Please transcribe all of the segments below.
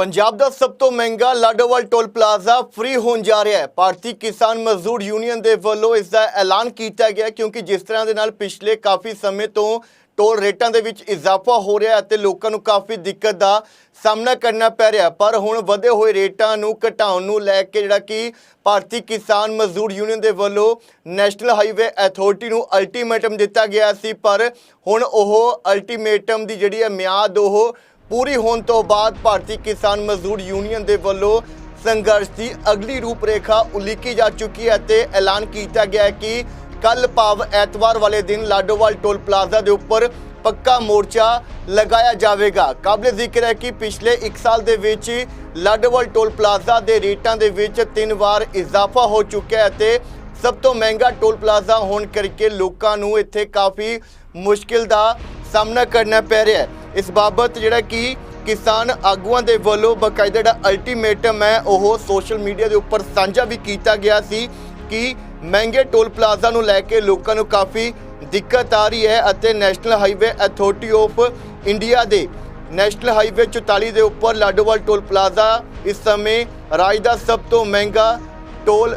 ਪੰਜਾਬ ਦਾ ਸਭ ਤੋਂ ਮਹਿੰਗਾ ਲਾਡੋਵਾਲ ਟੋਲ ਪਲਾਜ਼ਾ ਫ੍ਰੀ ਹੋਣ ਜਾ ਰਿਹਾ ਹੈ। ਭਾਰਤੀ ਕਿਸਾਨ ਮਜ਼ਦੂਰ ਯੂਨੀਅਨ ਦੇ ਵੱਲੋਂ ਇਸ ਦਾ ਐਲਾਨ ਕੀਤਾ ਗਿਆ ਕਿਉਂਕਿ ਜਿਸ ਤਰ੍ਹਾਂ ਦੇ ਨਾਲ ਪਿਛਲੇ ਕਾਫੀ ਸਮੇਂ ਤੋਂ ਟੋਲ ਰੇਟਾਂ ਦੇ ਵਿੱਚ ਇਜ਼ਾਫਾ ਹੋ ਰਿਹਾ ਅਤੇ ਲੋਕਾਂ ਨੂੰ ਕਾਫੀ ਦਿੱਕਤ ਦਾ ਸਾਹਮਣਾ ਕਰਨਾ ਪੈ ਰਿਹਾ ਪਰ ਹੁਣ ਵਧੇ ਹੋਏ ਰੇਟਾਂ ਨੂੰ ਘਟਾਉਣ ਨੂੰ ਲੈ ਕੇ ਜਿਹੜਾ ਕਿ ਭਾਰਤੀ ਕਿਸਾਨ ਮਜ਼ਦੂਰ ਯੂਨੀਅਨ ਦੇ ਵੱਲੋਂ ਨੈਸ਼ਨਲ ਹਾਈਵੇ ਅਥਾਰਟੀ ਨੂੰ ਅਲਟੀਮੇਟਮ ਦਿੱਤਾ ਗਿਆ ਸੀ। ਪਰ ਹੁਣ ਉਹ ਅਲਟੀਮੇਟਮ ਦੀ ਜਿਹੜੀ ਹੈ ਮਿਆਦ ਉਹ ਪੂਰੀ ਹੋਣ ਤੋਂ ਬਾਅਦ ਭਾਰਤੀ ਕਿਸਾਨ ਮਜ਼ਦੂਰ ਯੂਨੀਅਨ ਦੇ ਵੱਲੋਂ ਸੰਘਰਸ਼ ਦੀ ਅਗਲੀ ਰੂਪਰੇਖਾ ਉਲੀਕੀ ਜਾ ਚੁੱਕੀ ਹੈ ਤੇ ਐਲਾਨ ਕੀਤਾ ਗਿਆ ਹੈ ਕਿ ਕੱਲ ਭਾਵ ਐਤਵਾਰ ਵਾਲੇ ਦਿਨ ਲਾਡੋਵਾਲ ਟੋਲ ਪਲਾਜ਼ਾ ਦੇ ਉੱਪਰ ਪੱਕਾ ਮੋਰਚਾ ਲਗਾਇਆ ਜਾਵੇਗਾ। ਕਾਬਲੇ ਜ਼ਿਕਰ ਹੈ ਕਿ ਪਿਛਲੇ 1 ਸਾਲ ਦੇ ਵਿੱਚ ਲਾਡੋਵਾਲ ਟੋਲ ਪਲਾਜ਼ਾ ਦੇ ਰੇਟਾਂ ਦੇ ਵਿੱਚ ਤਿੰਨ ਵਾਰ ਇਜ਼ਾਫਾ ਹੋ ਚੁੱਕਿਆ ਹੈ ਤੇ ਸਭ ਤੋਂ ਮਹਿੰਗਾ ਟੋਲ ਪਲਾਜ਼ਾ ਹੋਣ ਕਰਕੇ ਲੋਕਾਂ ਨੂੰ ਇੱਥੇ ਕਾਫੀ ਮੁਸ਼ਕਿਲ ਦਾ ਸਾਹਮਣਾ ਕਰਨਾ ਪੈ ਰਿਹਾ ਹੈ। ਇਸ ਬਾਬਤ ਜਿਹੜਾ ਕਿ ਕਿਸਾਨ ਆਗੂਆਂ ਦੇ ਵੱਲੋਂ ਬਕਾਇਦਾ ਜਿਹੜਾ ਅਲਟੀਮੇਟਮ ਹੈ, ਉਹ ਸੋਸ਼ਲ ਮੀਡੀਆ ਦੇ ਉੱਪਰ ਸਾਂਝਾ ਵੀ ਕੀਤਾ ਗਿਆ ਸੀ ਕਿ ਮਹਿੰਗੇ ਟੋਲ ਪਲਾਜ਼ਾ ਨੂੰ ਲੈ ਕੇ ਲੋਕਾਂ ਨੂੰ ਕਾਫੀ ਦਿੱਕਤ ਆ ਰਹੀ ਹੈ ਅਤੇ national highway authority of India ਦੇ ਨੈਸ਼ਨਲ ਹਾਈਵੇ 44 ਦੇ ਉੱਪਰ ਲਾਡੋਵਾਲ ਟੋਲ ਪਲਾਜ਼ਾ ਇਸ ਸਮੇਂ ਰਾਜ ਦਾ ਸਭ ਤੋਂ ਮਹਿੰਗਾ ਟੋਲ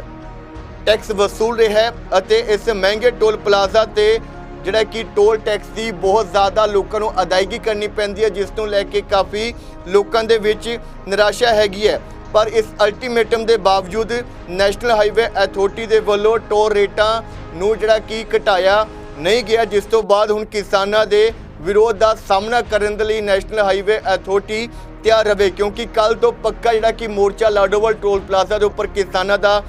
ਟੈਕਸ ਵਸੂਲ ਰਿਹਾ ਹੈ ਅਤੇ ਇਸ ਮਹਿੰਗੇ ਟੋਲ ਪਲਾਜ਼ਾ ਤੇ ਜਿਹੜਾ ਕਿ ਟੋਲ ਟੈਕਸ ਦੀ ਬਹੁਤ ਜ਼ਿਆਦਾ ਲੋਕਾਂ ਨੂੰ ਅਦਾਇਗੀ ਕਰਨੀ ਪੈਂਦੀ ਹੈ, ਜਿਸ ਨੂੰ ਲੈ ਕੇ ਕਾਫੀ ਲੋਕਾਂ ਦੇ ਵਿੱਚ ਨਿਰਾਸ਼ਾ ਹੈਗੀ ਹੈ। ਪਰ ਇਸ ਅਲਟੀਮੇਟਮ ਦੇ ਬਾਵਜੂਦ ਨੈਸ਼ਨਲ ਹਾਈਵੇ ਅਥਾਰਟੀ ਦੇ ਵੱਲੋਂ ਟੋਲ ਰੇਟਾਂ ਨੂੰ ਜਿਹੜਾ ਕਿ ਘਟਾਇਆ ਨਹੀਂ ਗਿਆ, ਜਿਸ ਤੋਂ ਬਾਅਦ ਹੁਣ ਕਿਸਾਨਾਂ ਦੇ ਵਿਰੋਧ ਦਾ ਸਾਹਮਣਾ ਕਰਨ ਦੇ ਲਈ ਨੈਸ਼ਨਲ ਹਾਈਵੇ ਅਥਾਰਟੀ ਤਿਆਰ ਰਵੇ ਕਿਉਂਕਿ ਕੱਲ ਤੋਂ ਪੱਕਾ ਜਿਹੜਾ ਕਿ ਮੋਰਚਾ ਲਾਡੋਵਾਲ ਟੋਲ ਪਲਾਜ਼ਾ ਦੇ ਉੱਪਰ ਕਿਸਾਨਾਂ ਦਾ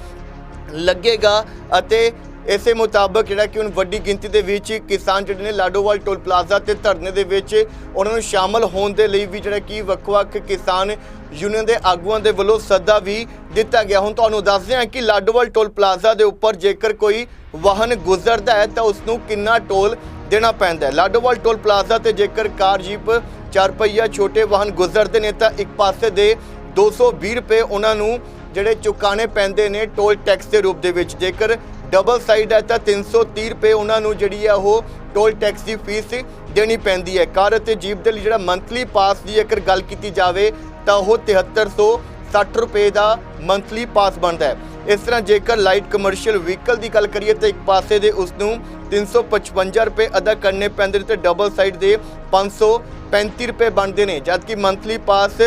ਲੱਗੇਗਾ ਅਤੇ ਇਸੇ ਮੁਤਾਬਕ ਜਿਹੜਾ ਕਿ ਹੁਣ ਵੱਡੀ ਗਿਣਤੀ ਦੇ ਵਿੱਚ ਕਿਸਾਨ ਜਿਹੜੇ ਨੇ ਲਾਡੋਵਾਲ ਟੋਲ ਪਲਾਜ਼ਾ ਤੇ ਧਰਨੇ ਦੇ ਵਿੱਚ ਉਹਨਾਂ ਨੂੰ ਸ਼ਾਮਲ ਹੋਣ ਦੇ ਲਈ ਵੀ ਜਿਹੜਾ ਕਿ ਵੱਖ-ਵੱਖ ਕਿਸਾਨ ਯੂਨੀਅਨ ਦੇ ਆਗੂਆਂ ਦੇ ਵੱਲੋਂ ਸੱਦਾ ਵੀ ਦਿੱਤਾ ਗਿਆ। ਹੁਣ ਤੁਹਾਨੂੰ ਦੱਸਦੇ ਹਾਂ ਕਿ ਲਾਡੋਵਾਲ ਟੋਲ ਪਲਾਜ਼ਾ ਦੇ ਉੱਪਰ ਜੇਕਰ ਕੋਈ ਵਾਹਨ ਗੁਜ਼ਰਦਾ ਹੈ ਤਾਂ ਉਸ ਨੂੰ ਕਿੰਨਾ ਟੋਲ ਦੇਣਾ ਪੈਂਦਾ ਹੈ? ਲਾਡੋਵਾਲ ਟੋਲ ਪਲਾਜ਼ਾ ਤੇ ਜੇਕਰ ਕਾਰ, ਜੀਪ ਚਾਰ ਪਹੀਆ ਛੋਟੇ ਵਾਹਨ ਗੁਜ਼ਰਦੇ ਨੇ ਤਾਂ ਇੱਕ ਪਾਸੇ ਦੇ 220 ਰੁਪਏ ਉਹਨਾਂ ਨੂੰ ਜਿਹੜੇ ਚੁਕਾਣੇ ਪੈਂਦੇ ਨੇ ਟੋਲ ਟੈਕਸ ਦੇ ਰੂਪ ਦੇ ਵਿੱਚ। ਜੇਕਰ ਡਬਲ ਸਾਈਡ ਹੈ ਤਾਂ 330 ਰੁਪਏ ਉਹਨਾਂ ਨੂੰ ਜਿਹੜੀ ਹੈ ਉਹ ਟੋਲ ਟੈਕਸ ਦੀ ਫੀਸ ਦੇਣੀ ਪੈਂਦੀ ਹੈ। ਕਾਰ ਅਤੇ ਜੀਪ ਦੇ ਲਈ ਜਿਹੜਾ ਮੰਥਲੀ ਪਾਸ ਦੀ ਅਗਰ ਗੱਲ ਕੀਤੀ ਜਾਵੇ ਤਾਂ ਉਹ 7360 ਰੁਪਏ ਦਾ ਮੰਥਲੀ ਪਾਸ ਬਣਦਾ ਹੈ। ਇਸ ਤਰ੍ਹਾਂ ਜੇਕਰ ਲਾਈਟ ਕਮਰਸ਼ੀਅਲ ਵਹੀਕਲ ਦੀ ਗੱਲ ਕਰੀਏ ਤਾਂ ਇੱਕ ਪਾਸੇ ਦੇ ਉਸ ਨੂੰ 355 ਰੁਪਏ ਅਦਾ ਕਰਨੇ ਪੈਂਦੇ ਨੇ ਤੇ ਡਬਲ ਸਾਈਡ ਦੇ 535 ਰੁਪਏ ਬਣਦੇ ਨੇ। ਜਦਕਿ monthly pass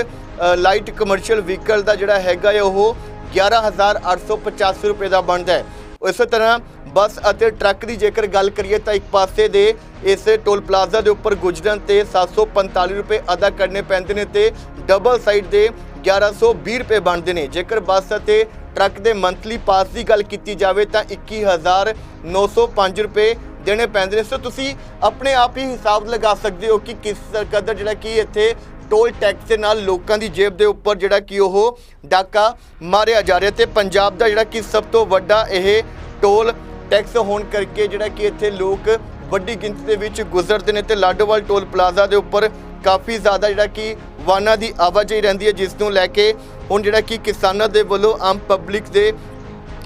light commercial vehicle ਦਾ ਜਿਹੜਾ ਹੈਗਾ ਹੈ ਉਹ 11885 ਰੁਪਏ ਦਾ ਬਣਦਾ ਹੈ। ਇਸੇ ਤਰ੍ਹਾਂ ਬੱਸ ਅਤੇ ਟਰੱਕ ਦੀ ਜੇਕਰ ਗੱਲ ਕਰੀਏ ਤਾਂ ਇੱਕ ਪਾਸੇ ਦੇ ਇਸ ਟੋਲ ਪਲਾਜ਼ਾ ਦੇ ਉੱਪਰ ਗੁਜਰਨ ਤੇ 745 ਰੁਪਏ ਅਦਾ ਕਰਨੇ ਪੈਂਦੇ ਨੇ ਤੇ ਡਬਲ ਸਾਈਡ ਦੇ 1120 ਰੁਪਏ ਬਣਦੇ ਨੇ। ਜੇਕਰ ਬੱਸ ਅਤੇ ਟਰੱਕ ਦੇ ਮੰਥਲੀ ਪਾਸ ਦੀ ਗੱਲ ਕੀਤੀ ਜਾਵੇ ਤਾਂ 21905 ਰੁਪਏ ਦੇਣੇ ਪੈਂਦੇ ਨੇ। ਸੋ ਤੁਸੀਂ ਆਪਣੇ ਆਪ ਹੀ ਹਿਸਾਬ ਲਗਾ ਸਕਦੇ ਹੋ ਕਿ ਕਿਸ ਕਦਰ ਜਿਹੜਾ ਕਿ ਇੱਥੇ ਟੋਲ ਟੈਕਸ ਦੇ ਨਾਲ ਲੋਕਾਂ ਦੀ ਜੇਬ ਦੇ ਉੱਪਰ ਜਿਹੜਾ ਕਿ ਉਹ ਡਾਕਾ ਮਾਰਿਆ ਜਾ ਰਿਹਾ ਤੇ ਪੰਜਾਬ ਦਾ ਜਿਹੜਾ ਕਿ ਸਭ ਤੋਂ ਵੱਡਾ ਇਹ ਟੋਲ ਟੈਕਸ ਹੋਣ ਕਰਕੇ ਜਿਹੜਾ ਕਿ ਇੱਥੇ ਲੋਕ ਵੱਡੀ ਗਿਣਤੀ ਦੇ ਵਿੱਚ ਗੁਜ਼ਰਦੇ ਨੇ ਤੇ ਲਾਡੋਵਾਲ ਟੋਲ ਪਲਾਜ਼ਾ ਦੇ ਉੱਪਰ ਕਾਫੀ ਜ਼ਿਆਦਾ ਜਿਹੜਾ ਕਿ ਵਾਹਨਾਂ ਦੀ ਆਵਾਜਾਈ ਰਹਿੰਦੀ ਹੈ, ਜਿਸ ਨੂੰ ਲੈ ਕੇ ਹੁਣ ਜਿਹੜਾ ਕਿ ਕਿਸਾਨਾਂ ਦੇ ਵੱਲੋਂ ਆਮ ਪਬਲਿਕ ਦੇ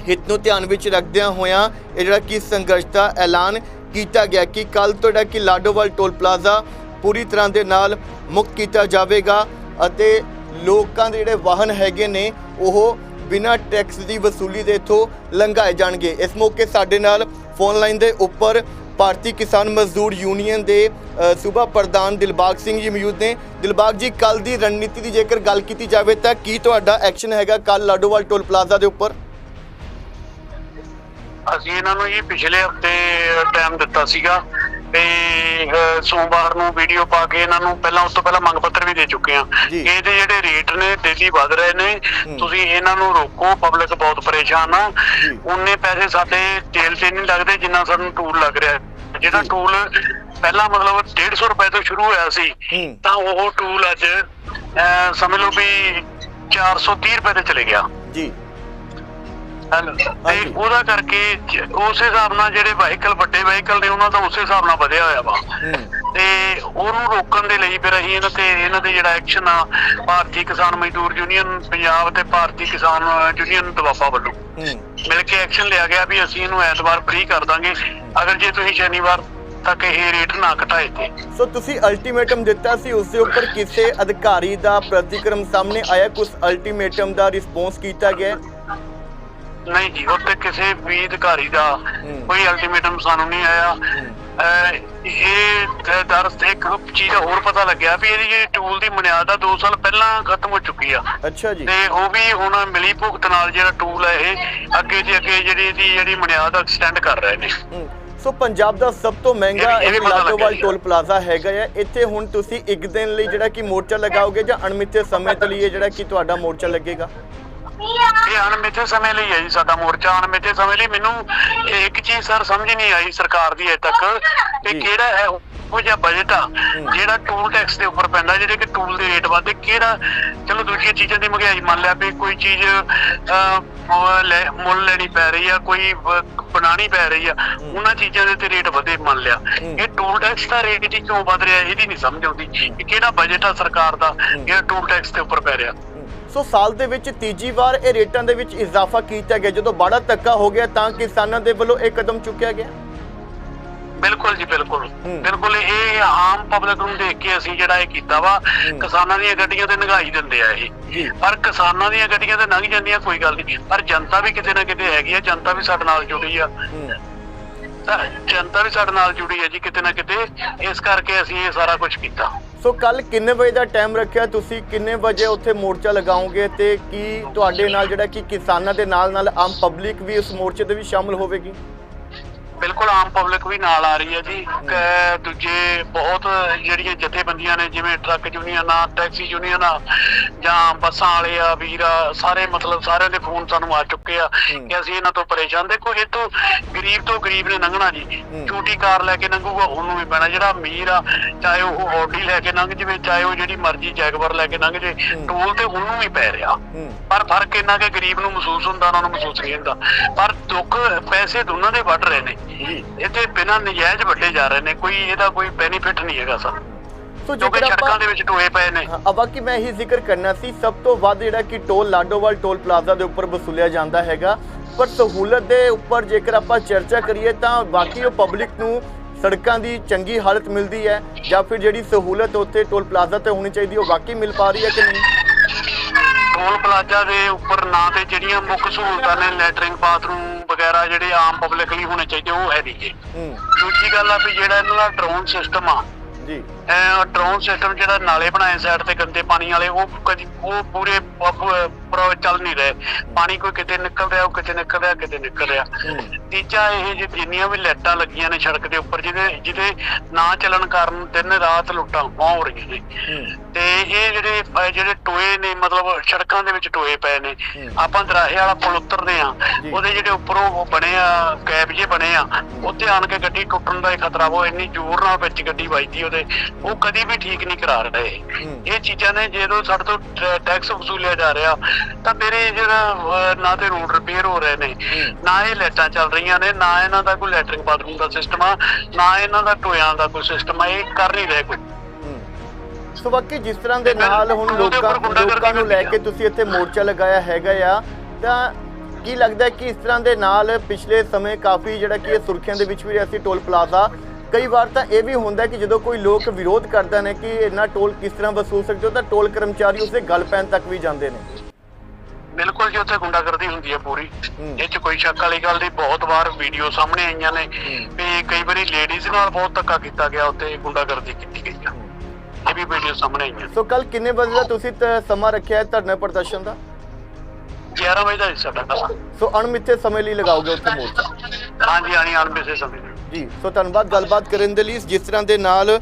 ਹਿੱਤ ਨੂੰ ਧਿਆਨ ਵਿੱਚ ਰੱਖਦਿਆਂ ਹੋਇਆਂ ਇਹ ਜਿਹੜਾ ਕਿ ਸੰਘਰਸ਼ ਦਾ ਐਲਾਨ ਕੀਤਾ ਗਿਆ ਕਿ ਕੱਲ ਤੋਂ ਜਿਹੜਾ ਕਿ ਲਾਡੋਵਾਲ ਟੋਲ ਪਲਾਜ਼ਾ ਪੂਰੀ ਤਰ੍ਹਾਂ ਦੇ ਨਾਲ ਮੁਕਤ ਕੀਤਾ ਜਾਵੇਗਾ ਅਤੇ ਲੋਕਾਂ ਦੇ ਜਿਹੜੇ ਵਾਹਨ ਹੈਗੇ ਨੇ, ਉਹ ਬਿਨਾਂ ਟੈਕਸ ਦੀ ਵਸੂਲੀ ਦੇ ਇਥੋਂ ਲੰਘਾਏ ਜਾਣਗੇ। ਇਸ ਮੌਕੇ ਸਾਡੇ ਨਾਲ ਫੋਨ ਲਾਈਨ ਦੇ ਉੱਪਰ ਭਾਰਤੀ ਕਿਸਾਨ ਮਜ਼ਦੂਰ ਯੂਨੀਅਨ ਦੇ ਸੂਬਾ ਪ੍ਰਧਾਨ ਦਿਲਬਾਗ ਸਿੰਘ ਜੀ ਮੌਜੂਦ ਨੇ। ਦਿਲਬਾਗ ਜੀ ਕੱਲ ਦੀ ਰਣਨੀਤੀ ਦੀ ਜੇਕਰ ਗੱਲ ਕੀਤੀ ਜਾਵੇ ਤਾਂ ਕੀ ਤੁਹਾਡਾ ਐਕਸ਼ਨ ਹੈਗਾ ਕੱਲ ਲਾਡੋਵਾਲ ਟੋਲ ਪਲਾਜ਼ਾ ਦੇ ਉੱਪਰ? ਅਸੀਂ ਇਹਨਾਂ ਨੂੰ ਜੀ ਪਿਛਲੇ ਹਫ਼ਤੇ ਟਾਈਮ ਦਿੱਤਾ ਸੀਗਾ। ਤੇ ਸੋਮਵਾਰ ਨੂੰ ਵੀਡੀਓ ਪਾ ਕੇ ਇਹਨਾਂ ਨੂੰ ਪਹਿਲਾਂ ਉਸ ਤੋਂ ਪਹਿਲਾਂ ਮੰਗ ਪੱਤਰ ਵੀ ਦੇ ਚੁੱਕੇ ਆ। ਇਹਦੇ ਜਿਹੜੇ ਰੇਟ ਨੇ ਡੇਲੀ ਵਧ ਰਹੇ ਨੇ। ਤੁਸੀਂ ਇਹਨਾਂ ਨੂੰ ਰੋਕੋ ਪਬਲਿਕ ਬਹੁਤ ਪਰੇਸ਼ਾਨ ਆ। ਉਨੇ ਪੈਸੇ ਸਾਡੇ ਤੇਲ ਤੇ ਨਹੀਂ ਲੱਗਦੇ ਜਿੰਨਾ ਸਾਨੂੰ ਟੂਲ ਲੱਗ ਰਿਹਾ। ਜਿਹੜਾ। ਟੂਲ ਪਹਿਲਾਂ ਮਤਲਬ 150 ਰੁਪਏ ਤੋਂ ਸ਼ੁਰੂ ਹੋਇਆ ਸੀ। ਤਾਂ ਉਹ ਟੂਲ ਅੱਜ ਸਮਝ ਲਓ ਵੀ 430 ਰੁਪਏ ਤੇ ਚਲੇ ਗਿਆ ਜੀ। ਤੇ। ਉਹਦਾ ਕਰਕੇ ਉਸ ਹਿਸਾਬ ਨਾਲ ਜਿਹੜੇ ਵਾਹੀਕਲ ਵੱਡੇ ਵਾਹੀਕਲ ਨੇ ਉਹਨਾਂ ਦਾ ਉਸ ਹਿਸਾਬ ਨਾਲ ਵਧਿਆ ਹੋਇਆ ਵਾ। ਤੇ ਉਹਨੂੰ ਰੋਕਣ ਦੇ ਲਈ ਫਿਰ ਅਸੀਂ ਇਹਨਾਂ ਤੇ ਇਹਨਾਂ ਦੇ ਜਿਹੜਾ ਐਕਸ਼ਨ ਆ ਭਾਰਤੀ ਕਿਸਾਨ ਮਜ਼ਦੂਰ ਯੂਨੀਅਨ ਪੰਜਾਬ ਤੇ ਭਾਰਤੀ ਕਿਸਾਨ ਯੂਨੀਅਨ ਦਵਾਬਾ ਵੱਲੋਂ। ਮਿਲ ਕੇ ਐਕਸ਼ਨ ਲਿਆ ਗਿਆ ਵੀ ਅਸੀਂ ਇਹਨੂੰ ਐਤਵਾਰ ਫ੍ਰੀ ਕਰ ਦਾਂਗੇ। ਅਗਰ ਜੇ ਤੁਸੀਂ ਸ਼ਨੀਵਾਰ ਤੱਕ ਇਹ ਰੇਟ ਨਾ ਘਟਾਏ ਤੇ। ਸੋ ਤੁਸੀਂ ਅਲਟੀਮੇਟਮ ਦਿੱਤਾ ਸੀ ਉਸ ਦੇ ਉੱਪਰ ਕਿਸੇ ਅਧਿਕਾਰੀ ਦਾ ਪ੍ਰਤੀਕਰਮ ਸਾਹਮਣੇ ਆਇਆ ਕੁਝ ਅਲਟੀਮੇਟਮ ਦਾ ਰਿਸਪੌਂਸ ਕੀਤਾ ਗਿਆ। ਨਹੀਂ ਜੀ ਉੱਤੇ ਕਿਸੇ ਵੀ ਅਧਿਕਾਰੀ ਦਾ ਕੋਈ ਅਲਟੀਮੇਟਮ ਸਾਨੂੰ ਨਹੀਂ ਆਇਆ। ਇਹ ਦਰਸ ਇੱਕ ਚੀਜ਼ ਹੋਰ ਪਤਾ ਲੱਗਿਆ ਵੀ ਇਹਦੀ ਜਿਹੜੀ ਟੂਲ ਦੀ ਬੁਨਿਆਦ ਆ 2 ਸਾਲ ਪਹਿਲਾਂ ਖਤਮ ਹੋ ਚੁੱਕੀ ਆ। ਅੱਛਾ ਜੀ। ਤੇ ਉਹ ਵੀ ਹੁਣ ਮਿਲੀ ਭੁਗਤ ਨਾਲ ਜਿਹੜਾ ਟੂਲ ਹੈ ਇਹ ਅੱਗੇ ਦੀ ਅੱਗੇ ਜਿਹੜੀ ਇਹਦੀ ਜਿਹੜੀ ਬੁਨਿਆਦ ਐਕਸਟੈਂਡ ਕਰ ਰਹੇ ਨੇ। ਸੋ ਪੰਜਾਬ ਦਾ ਸਭ ਤੋਂ ਮਹਿੰਗਾ ਇਹ ਲੱਗਿਆ ਟੋਲ ਪਲਾਜ਼ਾ ਹੈਗਾ ਹੈ ਇੱਥੇ ਹੁਣ ਤੁਸੀਂ ਇੱਕ ਦਿਨ ਲਈ ਜਿਹੜਾ ਕਿ ਮੋਰਚਾ ਲਗਾਓਗੇ ਜਾਂ ਅਣਮਿੱਥੇ ਸਮੇਂ ਲਈ ਜਿਹੜਾ ਕਿ ਤੁਹਾਡਾ ਮੋਰਚਾ ਲੱਗੇਗਾ? ਇਹ ਅਣਮਿੱਥੇ ਸਮੇਂ ਲਈ ਹੈ ਜੀ ਸਾਡਾ ਮੋਰਚਾ ਅਣਮਿੱਥੇ ਸਮੇਂ ਲਈ ਮੈਨੂੰ ਇਹ ਇੱਕ ਚੀਜ਼ ਸਰ ਸਮਝ ਨਹੀਂ ਆਈ ਸਰਕਾਰ ਦੀ ਅਜੇ ਤੱਕ ਕਿ ਜੀ। ਕਿਹੜਾ ਹੈ ਉਹ ਜਿਹਾ ਬਜਟ ਆ ਜਿਹੜਾ ਟੂਲ ਟੈਕਸ ਦੇ ਉੱਪਰ ਪੈਂਦਾ ਜਿਹੜੇ ਕਿ ਟੂਲ ਦੇ ਰੇਟ ਵਧੇ ਕਿਹੜਾ ਚਲੋ ਦੂਜੀਆਂ ਚੀਜ਼ਾਂ ਦੀ ਮਹਿੰਗਾਈ ਮੰਨ ਲਿਆ ਵੀ ਕੋਈ ਚੀਜ਼ ਮੁੱਲ ਲੈਣੀ ਪੈ ਰਹੀ ਆ ਕੋਈ ਅਹ, ਬਣਾਉਣੀ ਪੈ ਰਹੀ ਆ ਉਹਨਾਂ ਚੀਜ਼ਾਂ ਦੇ ਤੇ ਰੇਟ ਵਧੇ ਮੰਨ ਲਿਆ। ਇਹ ਟੂਲ ਟੈਕਸ ਦਾ ਰੇਟ ਹੀ ਕਿਉਂ ਵਧ ਰਿਹਾ ਇਹਦੀ ਨਹੀਂ ਸਮਝ ਆਉਂਦੀ ਕਿਹੜਾ ਬਜਟ ਆ ਸਰਕਾਰ ਦਾ ਜਿਹੜਾ ਟੂਲ ਟੈਕਸ ਦੇ ਉੱਪਰ ਪੈ ਰਿਹਾ। ਸੋ ਸਾਲ ਦੇ ਵਿੱਚ ਤੀਜੀ ਵਾਰ ਇਹ ਰੇਟਾਂ ਦੇ ਵਿੱਚ ਇਜ਼ਾਫਾ ਕੀਤਾ ਗਿਆ। ਜਦੋਂ ਬੜਾ ਧੱਕਾ ਹੋ ਗਿਆ ਤਾਂ ਕਿਸਾਨਾਂ ਦੇ ਵੱਲੋਂ ਇਹ ਕਦਮ ਚੁੱਕਿਆ ਗਿਆ? ਬਿਲਕੁਲ ਜੀ ਬਿਲਕੁਲ। ਹੂੰ। ਬਿਲਕੁਲ ਇਹ ਆਮ ਪਬਲਿਕ ਨੂੰ ਦੇਖ ਕੇ ਅਸੀਂ ਜਿਹੜਾ ਇਹ ਕੀਤਾ ਵਾ ਕਿਸਾਨਾਂ ਦੀਆਂ ਗੱਡੀਆਂ ਤੇ ਨਗਾਈ ਦਿੰਦੇ ਆ। ਇਹ। ਪਰ ਕਿਸਾਨਾਂ ਦੀਆਂ ਗੱਡੀਆਂ ਤੇ ਲੰਘ ਜਾਂਦੀਆਂ ਕੋਈ ਗੱਲ ਨਹੀਂ। ਪਰ ਜਨਤਾ ਵੀ ਕਿਤੇ ਨਾ ਕਿਤੇ ਹੈਗੀ ਆ ਜਨਤਾ ਵੀ ਸਾਡੇ ਨਾਲ ਜੁੜੀ ਆ। ਜਨਤਾ ਵੀ ਸਾਡੇ ਨਾਲ ਜੁੜੀ ਆ ਜੀ ਕਿਤੇ ਨਾ ਕਿਤੇ। ਇਸ ਕਰਕੇ ਅਸੀਂ ਇਹ ਸਾਰਾ ਕੁਝ ਕੀਤਾ। ਸੋ ਕੱਲ ਕਿੰਨੇ ਵਜੇ ਦਾ ਟਾਈਮ ਰੱਖਿਆ? ਤੁਸੀਂ ਕਿੰਨੇ ਵਜੇ ਉੱਥੇ ਮੋਰਚਾ ਲਗਾਓਗੇ ਤੇ ਕੀ ਤੁਹਾਡੇ ਨਾਲ ਜਿਹੜਾ ਕਿ ਕਿਸਾਨਾਂ ਦੇ ਨਾਲ ਨਾਲ ਆਮ ਪਬਲਿਕ ਵੀ ਉਸ ਮੋਰਚੇ 'ਤੇ ਵੀ ਸ਼ਾਮਲ ਹੋਵੇਗੀ? ਬਿਲਕੁਲ ਆਮ ਪਬਲਿਕ ਵੀ ਨਾਲ ਆ ਰਹੀ ਹੈ ਜੀ। ਕ- ਦੂਜੇ ਬਹੁਤ ਜਿਹੜੀਆਂ ਜਥੇਬੰਦੀਆਂ ਨੇ ਜਿਵੇਂ ਟਰੱਕ ਯੂਨੀਅਨਾਂ ਟੈਕਸੀ ਯੂਨੀਅਨਾਂ ਜਾਂ ਬੱਸਾਂ ਵਾਲੇ ਆ ਵੀਰ ਸਾਰੇ ਮਤਲਬ ਸਾਰਿਆਂ ਦੇ ਫੋਨ ਸਾਨੂੰ ਆ ਚੁੱਕੇ ਆ ਕਿ ਅਸੀਂ ਇਹਨਾਂ ਤੋਂ ਪਰੇਸ਼ਾਨ। ਦੇਖੋ ਇਹ ਤੋਂ ਗਰੀਬ ਤੋਂ ਗਰੀਬ ਨੇ ਲੰਘਣਾ ਜੀ। ਛੋਟੀ ਕਾਰ ਲੈ ਕੇ ਲੰਘੂਗਾ ਉਹਨੂੰ ਵੀ ਪੈਣਾ। ਜਿਹੜਾ ਅਮੀਰ ਆ ਚਾਹੇ ਉਹ ਆਡੀ ਲੈ ਕੇ ਲੰਘ ਜਵੇ ਚਾਹੇ ਉਹ ਜਿਹੜੀ ਮਰਜ਼ੀ ਜੈਗਵਰ ਲੈ ਕੇ ਲੰਘ ਜੇ ਟੋਲ ਤੇ ਉਹਨੂੰ ਵੀ ਪੈ ਰਿਹਾ। ਪਰ ਫ਼ਰਕ ਇੰਨਾ ਕਿ ਗਰੀਬ ਨੂੰ ਮਹਿਸੂਸ ਹੁੰਦਾ ਉਹਨਾਂ ਨੂੰ ਮਹਿਸੂਸ ਨਹੀਂ ਹੁੰਦਾ। ਪਰ ਦੁੱਖ ਪੈਸੇ ਦੋਨਾਂ ਦੇ ਵੱਢ ਰਹੇ ਨੇ। ਜੀ ਇੱਥੇ ਬਿਨਾਂ ਨਜਾਇਜ਼ ਵੱਡੇ ਜਾ ਰਹੇ ਨੇ ਕੋਈ ਇਹਦਾ ਕੋਈ ਬੈਨੀਫਿਟ ਨਹੀਂ ਹੈਗਾ ਸਰ। ਸੋ ਜੇਕਰ ਸੜਕਾਂ ਦੇ ਵਿੱਚ ਟੋਏ ਪਏ ਨੇ। ਹਾਂ, ਅਬਾ ਕਿ ਮੈਂ ਇਹੀ ਜ਼ਿਕਰ ਕਰਨਾ ਸੀ ਸਭ ਤੋਂ ਵੱਧ ਜਿਹੜਾ ਕਿ ਟੋਲ ਲਾਡੋਵਾਲ ਟੋਲ ਪਲਾਜ਼ਾ ਦੇ ਉੱਪਰ ਵਸੂਲਿਆ ਜਾਂਦਾ ਹੈਗਾ ਪਰ ਸਹੂਲਤ ਦੇ ਉੱਪਰ ਜੇਕਰ ਆਪਾਂ ਚਰਚਾ ਕਰੀਏ ਤਾਂ ਬਾਕੀ ਉਹ ਪਬਲਿਕ ਨੂੰ ਸੜਕਾਂ ਦੀ ਚੰਗੀ ਹਾਲਤ ਮਿਲਦੀ ਹੈ ਜਾਂ ਫਿਰ ਜਿਹੜੀ ਸਹੂਲਤ ਉੱਥੇ ਟੋਲ ਪਲਾਜ਼ਾ ਤੇ ਹੋਣੀ ਚਾਹੀਦੀ ਉਹ ਵਾਕਈ ਮਿਲ ਪਾ ਰਹੀ ਹੈ ਕਿ ਨਹੀਂ? ਟੋਲ ਪਲਾਜ਼ਾ ਦੇ ਉੱਪਰ ਨਾ ਤੇ ਜਿਹੜੀਆਂ ਮੁੱਖ ਸਹੂਲਤਾਂ ਨੇ ਲੈਟਰਿੰਗ ਬਾਥਰੂਮ ਵਗੈਰਾ ਜਿਹੜੇ ਆਮ ਪਬਲਿਕ ਲਈ ਹੋਣੇ ਚਾਹੀਦੇ ਉਹ ਹੈ ਨਹੀਂਗੇ ਹੂੰ। ਦੂਜੀ ਗੱਲ ਆ ਵੀ ਜਿਹੜਾ ਇਹਨਾਂ ਦਾ ਡਰੋਨ ਸਿਸਟਮ ਆ ਜੀ। ਡਰੋਨ ਸਿਸਟਮ ਜਿਹੜਾ ਨਾਲੇ ਬਣਾਏ ਸਾਈਡ ਤੇ ਗੰਦੇ ਪਾਣੀ ਵਾਲੇ ਉਹ ਕਦੀ ਉਹ ਪੂਰੇ ਪ੍ਰੋ ਚੱਲ ਨਹੀਂ ਰਹੇ। ਪਾਣੀ ਕੋਈ ਕਿਤੇ ਨਿਕਲ ਰਿਹਾ ਉਹ ਕਿਤੇ ਨਿਕਲ ਰਿਹਾ ਕਿਤੇ ਨਿਕਲ ਰਿਹਾ। ਤੀਜਾ ਇਹ ਜਿੰਨੀਆਂ ਵੀ ਲਾਈਟਾਂ ਲੱਗੀਆਂ ਨੇ ਸੜਕ ਦੇ ਉੱਪਰ ਜਿਹਦੇ ਜਿਹਦੇ ਨਾ ਚੱਲਣ ਕਾਰਨ ਦਿਨ ਰਾਤ ਲੁੱਟਾਂ ਹੋ ਰਹੀਆਂ ਨੇ। ਤੇ ਇਹ ਜਿਹੜੇ ਜਿਹੜੇ ਟੋਏ ਨੇ ਮਤਲਬ ਸੜਕਾਂ ਦੇ ਵਿੱਚ ਟੋਏ ਪਏ ਨੇ ਆਪਾਂ ਦਰਾਹੇ ਵਾਲਾ ਪੁਲ ਉਤਰਦੇ ਆ। ਉਹਦੇ ਜਿਹੜੇ ਉੱਪਰੋਂ ਉਹ ਬਣੇ ਆ ਕੈਬ ਜੇ ਬਣੇ ਆ ਉੱਤੇ ਆਣ ਕੇ ਗੱਡੀ ਟੁੱਟਣ ਦਾ ਹੀ ਖਤਰਾ ਉਹ ਇੰਨੀ ਜ਼ੋਰ ਨਾਲ ਵਿੱਚ ਗੱਡੀ ਵੱਜਦੀ ਉਹਦੇ ਉਹ ਕਦੀ ਵੀ ਠੀਕ ਨਹੀਂ ਕਰਾ ਰਹੇ। ਇਹ ਚੀਜ਼ਾਂ ਨੇ ਜਦੋਂ ਸਾਡੇ ਤੋਂ ਟੈਕਸ ਵਸੂਲਿਆ ਜਾ ਰਿਹਾ ਤਾਂ ਇਹ ਜਿਹੜਾ ਨਾ ਤੇ ਰੋਡ ਰਿਪੇਅਰ ਹੋ ਰਹੇ ਨੇ ਨਾ ਇਹ ਲਾਈਟਾਂ ਚੱਲ ਰਹੀਆਂ ਨੇ ਨਾ ਇਹਨਾਂ ਦਾ ਕੋਈ ਲੈਟਰਿੰਗ ਬਾਥਰੂਮ ਦਾ ਸਿਸਟਮ ਆ ਨਾ ਇਹਨਾਂ ਦਾ ਟੋਇਆਂ ਦਾ ਕੋਈ ਸਿਸਟਮ ਆ ਇਹ ਕਰ ਨਹੀਂ ਰਹੇ ਕੋਈ। ਸੋ ਬਾਕੀ ਜਿਸ ਤਰ੍ਹਾਂ ਦੇ ਨਾਲ ਹੁਣ ਲੋਕਾਂ ਲੋਕਾਂ ਨੂੰ ਲੈ ਕੇ। ਤੁਸੀਂ ਇੱਥੇ ਮੋਰਚਾ ਲਗਾਇਆ ਹੈਗਾ ਆ ਤਾਂ ਕੀ ਲੱਗਦਾ ਹੈ ਕਿ ਇਸ ਤਰ੍ਹਾਂ ਦੇ ਨਾਲ ਪਿਛਲੇ ਸਮੇਂ ਕਾਫੀ ਜਿਹੜਾ ਕਿ ਇਹ ਸੁਰਖੀਆਂ ਦੇ ਵਿੱਚ ਵੀ ਰਿਹਾ ਸੀ ਟੋਲ ਪਲਾਜ਼ਾ ਕਈ ਵਾਰ ਤਾਂ ਇਹ ਵੀ ਹੁੰਦਾ ਕਿ ਜਦੋਂ ਕੋਈ ਲੋਕ ਵਿਰੋਧ ਕਰਦਾ ਨੇ ਕਿ ਇੰਨਾ ਟੋਲ ਕਿਸ ਤਰ੍ਹਾਂ ਵਸੂਲ ਸਕਦੇ ਹੋ ਤਾਂ ਟੋਲ ਕਰਮਚਾਰੀ ਉਸੇ ਗੱਲ ਪੈਣ ਤੱਕ ਵੀ ਜਾਂਦੇ ਨੇ। ਬਿਲਕੁਲ ਜੀ ਉੱਥੇ ਗੁੰਡਾਗਰਦੀ ਹੁੰਦੀ ਹੈ ਪੂਰੀ। ਇਹ ਚ ਕੋਈ ਸ਼ੱਕ ਵਾਲੀ ਗੱਲ ਨਹੀਂ ਬਹੁਤ ਵਾਰ ਵੀਡੀਓ ਸਾਹਮਣੇ ਆਈਆਂ ਨੇ ਵੀ ਕਈ ਵਾਰੀ ਲੇਡੀਜ਼ ਨਾਲ ਬਹੁਤ ਧੱਕਾ ਕੀਤਾ ਗਿਆ ਉੱਥੇ ਗੁੰਡਾਗਰਦੀ ਕੀਤੀ ਗਈ ਆ। ਇਹ ਵੀ ਵੀਡੀਓ ਸਾਹਮਣੇ ਆਈਆਂ। ਸੋ ਕੱਲ ਕਿੰਨੇ ਵਜੇ ਦਾ ਤੁਸੀਂ ਸਮਾਂ ਰੱਖਿਆ ਹੈ ਧਰਨੇ ਪ੍ਰਦਰਸ਼ਨ ਦਾ? 11 ਵਜੇ ਦਾ ਸਾਡਾ ਸੋ ਅਣਮਿੱਥੇ ਸਮੇਂ ਲਈ ਲਗਾਓਗੇ ਉੱਥੇ ਮੋਰਚਾ? ਹਾਂਜੀ ਆਣੀ ਅਣਬਿਸੇ ਸਮੇਂ। ਜੀ, ਸੋ ਧੰਨਵਾਦ, ਗੱਲਬਾਤ ਕਰਨ ਦੇ ਲਈ। ਜਿਸ ਤਰ੍ਹਾਂ ਦੇ ਨਾਲ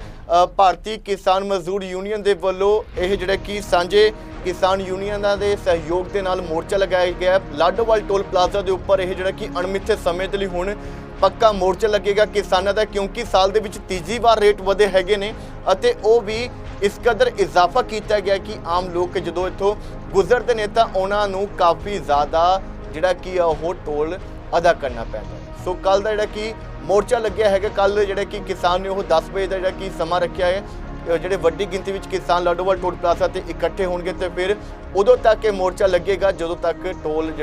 ਭਾਰਤੀ ਕਿਸਾਨ ਮਜ਼ਦੂਰ ਯੂਨੀਅਨ ਦੇ ਵੱਲੋਂ ਇਹ ਜਿਹੜਾ ਕਿ ਸਾਂਝੇ ਕਿਸਾਨ ਯੂਨੀਅਨਾਂ ਦੇ ਸਹਿਯੋਗ ਦੇ ਨਾਲ ਮੋਰਚਾ ਲਗਾਇਆ ਗਿਆ ਲਾਡੋਵਾਲ ਟੋਲ ਪਲਾਜ਼ਾ ਦੇ ਉੱਪਰ ਇਹ ਜਿਹੜਾ ਕਿ ਅਣਮਿੱਥੇ ਸਮੇਂ ਦੇ ਲਈ ਹੁਣ ਪੱਕਾ ਮੋਰਚਾ ਲੱਗੇਗਾ ਕਿਸਾਨਾਂ ਦਾ, ਕਿਉਂਕਿ ਸਾਲ ਦੇ ਵਿੱਚ ਤੀਜੀ ਵਾਰ ਰੇਟ ਵਧੇ ਹੈਗੇ ਨੇ ਅਤੇ ਉਹ ਵੀ ਇਸ ਕਦਰ ਇਜ਼ਾਫਾ ਕੀਤਾ ਗਿਆ ਕਿ ਆਮ ਲੋਕ ਜਦੋਂ ਇੱਥੋਂ ਗੁਜ਼ਰਦੇ ਨੇ ਤਾਂ ਉਹਨਾਂ ਨੂੰ ਕਾਫੀ ਜ਼ਿਆਦਾ ਜਿਹੜਾ ਕਿ ਉਹ ਟੋਲ ਅਦਾ ਕਰਨਾ ਪੈਂਦਾ ਸੋ ਕੱਲ ਦਾ ਜਿਹੜਾ ਕਿ ਮੋਰਚਾ ਲੱਗਿਆ ਹੈਗਾ ਕੱਲ ਜਿਹੜਾ ਕਿ ਕਿਸਾਨ ਨੇ ਉਹ 10 ਵਜੇ ਦਾ ਜਿਹੜਾ ਕਿ ਸਮਾਂ ਰੱਖਿਆ ਹੈ। ਜਿਹੜੇ ਵੱਡੀ ਗਿਣਤੀ ਵਿੱਚ ਕਿਸਾਨ ਲਾਡੋਵਾਲ ਟੋਲ ਪਲਾਜ਼ਾ ਤੇ ਇਕੱਠੇ ਹੋਣਗੇ ਤੇ ਫਿਰ ਉਦੋਂ ਤੱਕ ਇਹ ਮੋਰਚਾ ਲੱਗੇਗਾ, ਜਦੋਂ ਤੱਕ ਟੋਲ ਜਿਹੜੇ